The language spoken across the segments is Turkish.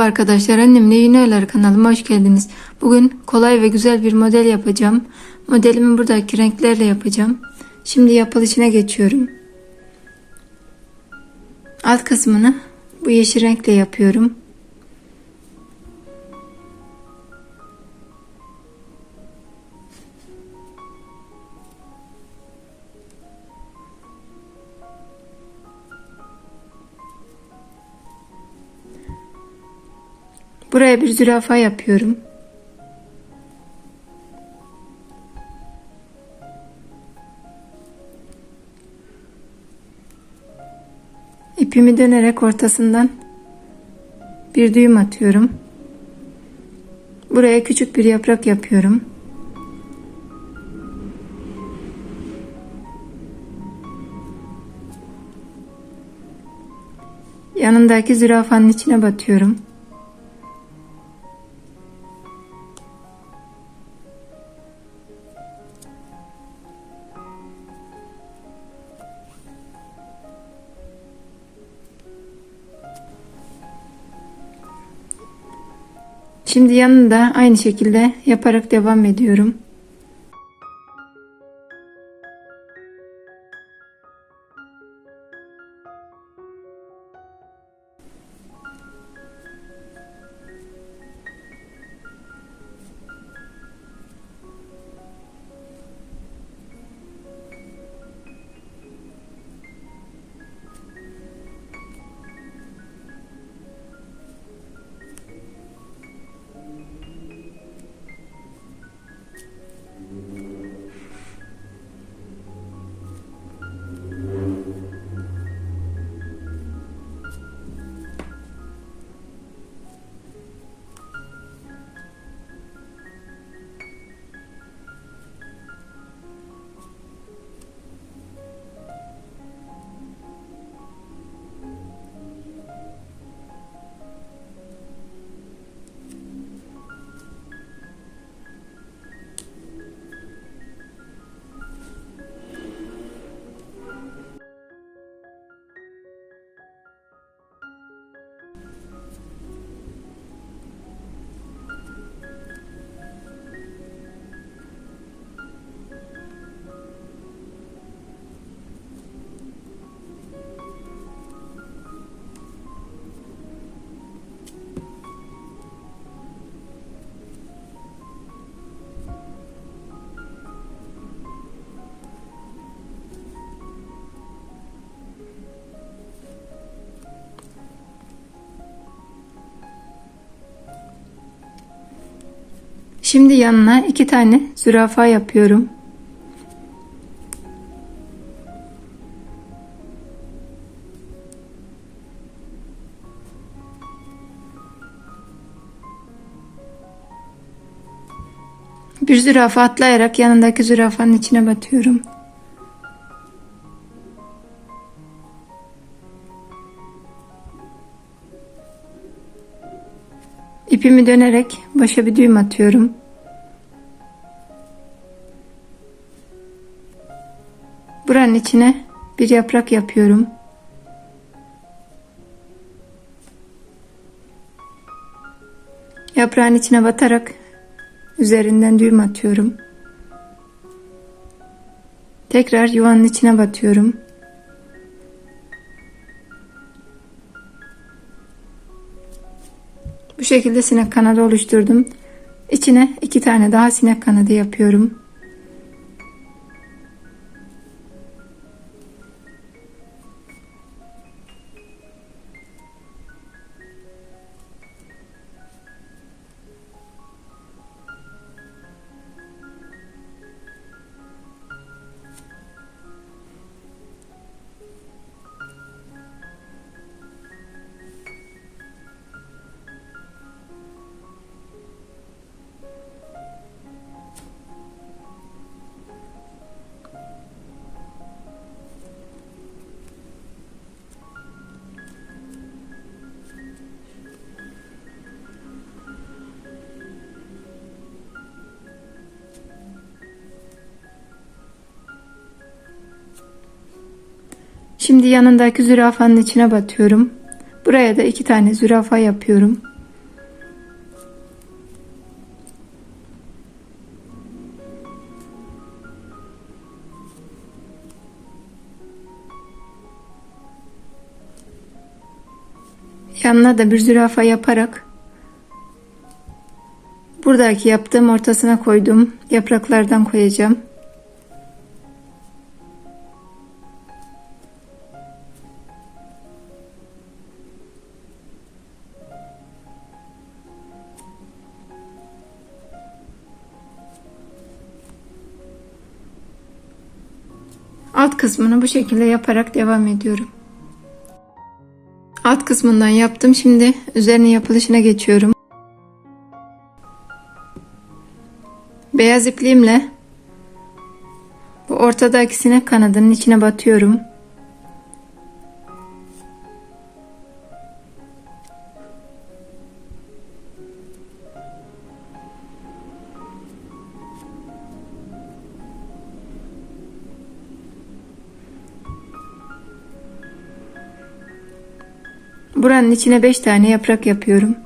Merhaba arkadaşlar annemle yeni aylar kanalıma hoş geldiniz. Bugün kolay ve güzel bir model yapacağım. Modelimi buradaki renklerle yapacağım. Şimdi yapılışına geçiyorum. Alt kısmını bu yeşil renkle yapıyorum. Buraya bir zürafa yapıyorum. İpimi dönerek ortasından bir düğüm atıyorum. Buraya küçük bir yaprak yapıyorum. Yanındaki zürafanın içine batıyorum. Şimdi yanında aynı şekilde yaparak devam ediyorum. Şimdi yanına iki tane zürafa yapıyorum. Bir zürafa atlayarak yanındaki zürafanın içine batıyorum. İpimi dönerek başa bir düğüm atıyorum. Buranın içine bir yaprak yapıyorum. Yaprağın içine batarak üzerinden düğüm atıyorum. Tekrar yuvanın içine batıyorum. Şekilde sinek kanadı oluşturdum. İçine iki tane daha sinek kanadı yapıyorum. Şimdi yanındaki zürafanın içine batıyorum. Buraya da iki tane zürafa yapıyorum. Yanına da bir zürafa yaparak buradaki yaptığım ortasına koyduğum yapraklardan koyacağım. Kısmını bu şekilde yaparak devam ediyorum. Alt kısmından yaptım. Şimdi üzerine yapılışına geçiyorum. Beyaz ipliğimle bu ortadaki sinek kanadının içine batıyorum. Buranın içine 5 tane yaprak yapıyorum.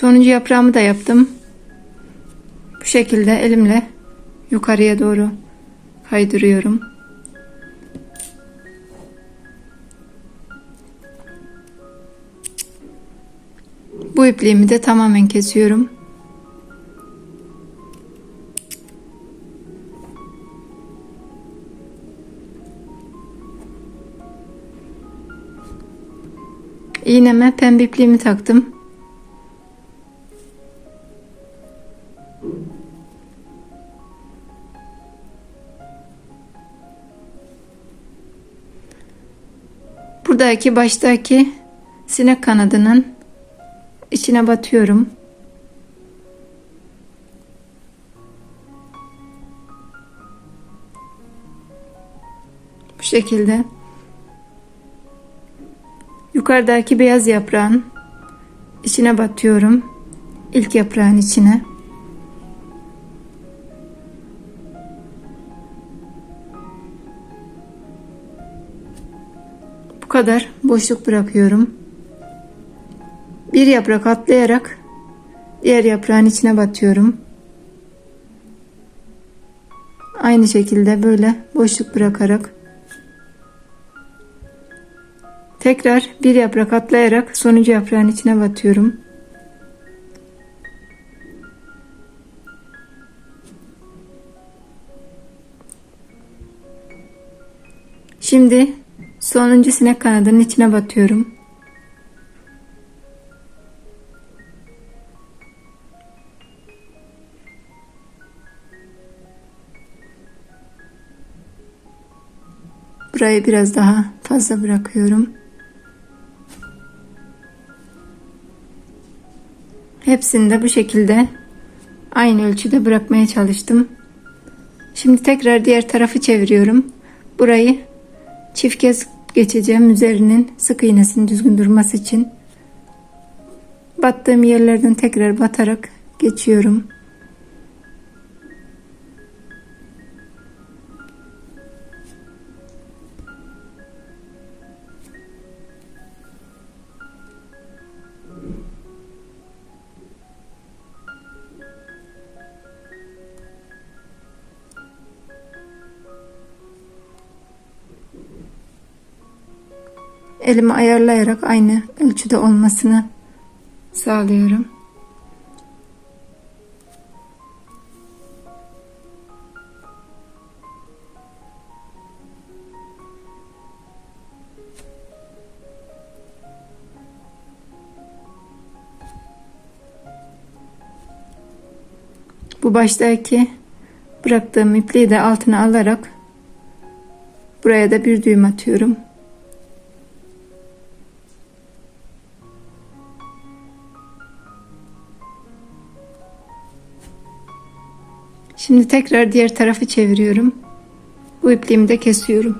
Sonuncu yaprağımı da yaptım. Bu şekilde elimle yukarıya doğru kaydırıyorum. Bu ipliğimi de tamamen kesiyorum. İğneme pembe ipliğimi taktım. Buradaki baştaki sinek kanadının içine batıyorum. Bu şekilde. Yukarıdaki beyaz yaprağın içine batıyorum. İlk yaprağın içine. Kadar boşluk bırakıyorum. Bir yaprak atlayarak diğer yaprağın içine batıyorum. Aynı şekilde böyle boşluk bırakarak tekrar bir yaprak atlayarak sonuncu yaprağın içine batıyorum. Şimdi sonuncu sinek kanadının içine batıyorum. Burayı biraz daha fazla bırakıyorum. Hepsini de bu şekilde aynı ölçüde bırakmaya çalıştım. Şimdi tekrar diğer tarafı çeviriyorum. Burayı çift kez geçeceğim üzerinin sık iğnesinin düzgün durması için. Battığım yerlerden tekrar batarak geçiyorum. elimi ayarlayarak aynı ölçüde olmasını sağlıyorum. Bu baştaki bıraktığım ipliği de altına alarak buraya da bir düğüm atıyorum. Şimdi tekrar diğer tarafı çeviriyorum. Bu ipliğimi de kesiyorum.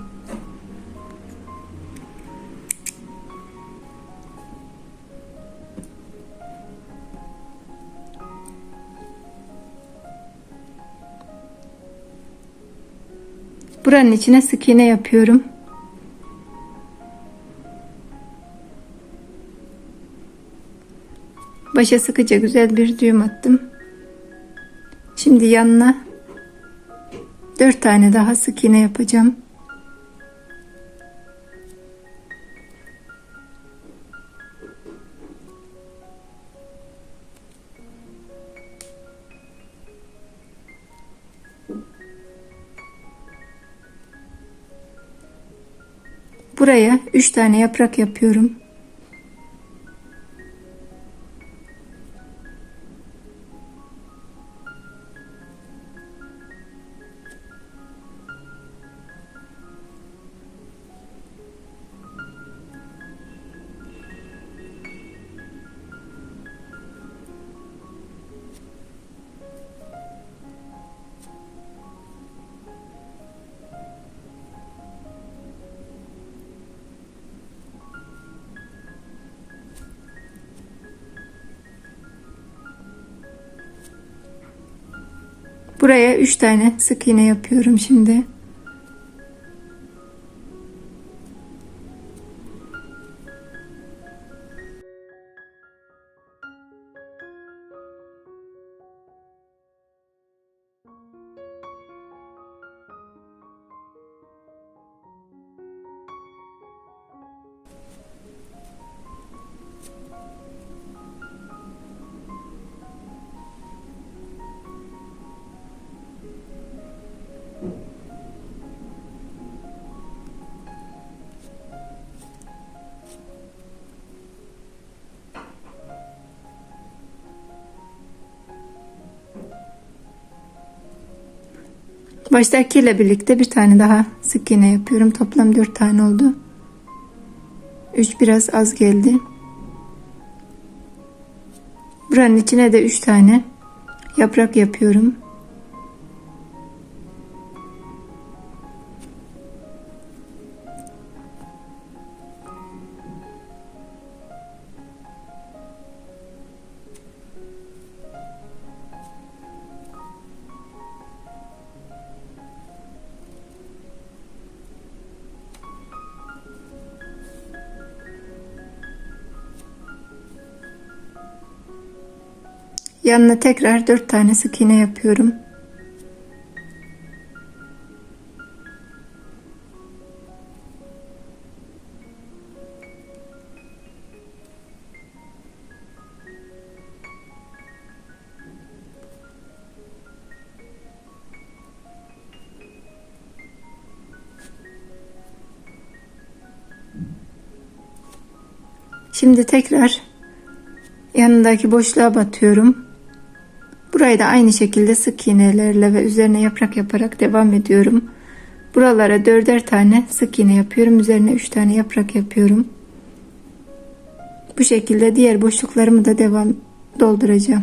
Buranın içine sık iğne yapıyorum. Başa sıkıca güzel bir düğüm attım. Şimdi yanına 4 tane daha sık iğne yapacağım. Buraya 3 tane yaprak yapıyorum. Buraya 3 tane sık iğne yapıyorum şimdi. Baştakiyle birlikte bir tane daha sık iğne yapıyorum. Toplam 4 tane oldu. 3 biraz az geldi. Buranın içine de 3 tane yaprak yapıyorum. Yanına tekrar 4 tane sık iğne yapıyorum. Şimdi tekrar yanındaki boşluğa batıyorum. Burayı da aynı şekilde sık iğnelerle ve üzerine yaprak yaparak devam ediyorum. Buralara dörder tane sık iğne yapıyorum. Üzerine üç tane yaprak yapıyorum. Bu şekilde diğer boşluklarımı da devam dolduracağım.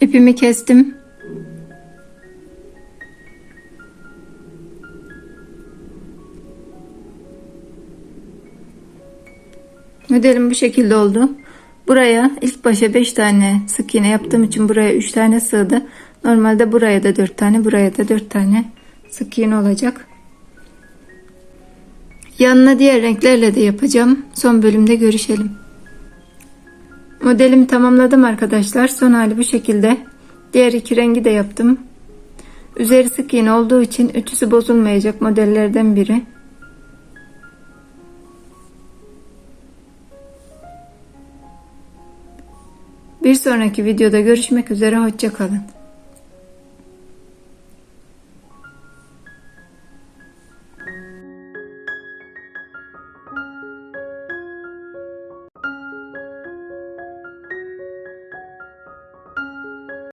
İpimi kestim. Modelim bu şekilde oldu. Buraya ilk başa 5 tane sık iğne yaptığım için buraya 3 tane sığdı. Normalde buraya da 4 tane, buraya da 4 tane sık iğne olacak. Yanına diğer renklerle de yapacağım. Son bölümde görüşelim. Modelimi tamamladım arkadaşlar. Son hali bu şekilde. Diğer iki rengi de yaptım. Üzeri sık iğne olduğu için ütüsü bozulmayacak modellerden biri. Bir sonraki videoda görüşmek üzere. Hoşçakalın.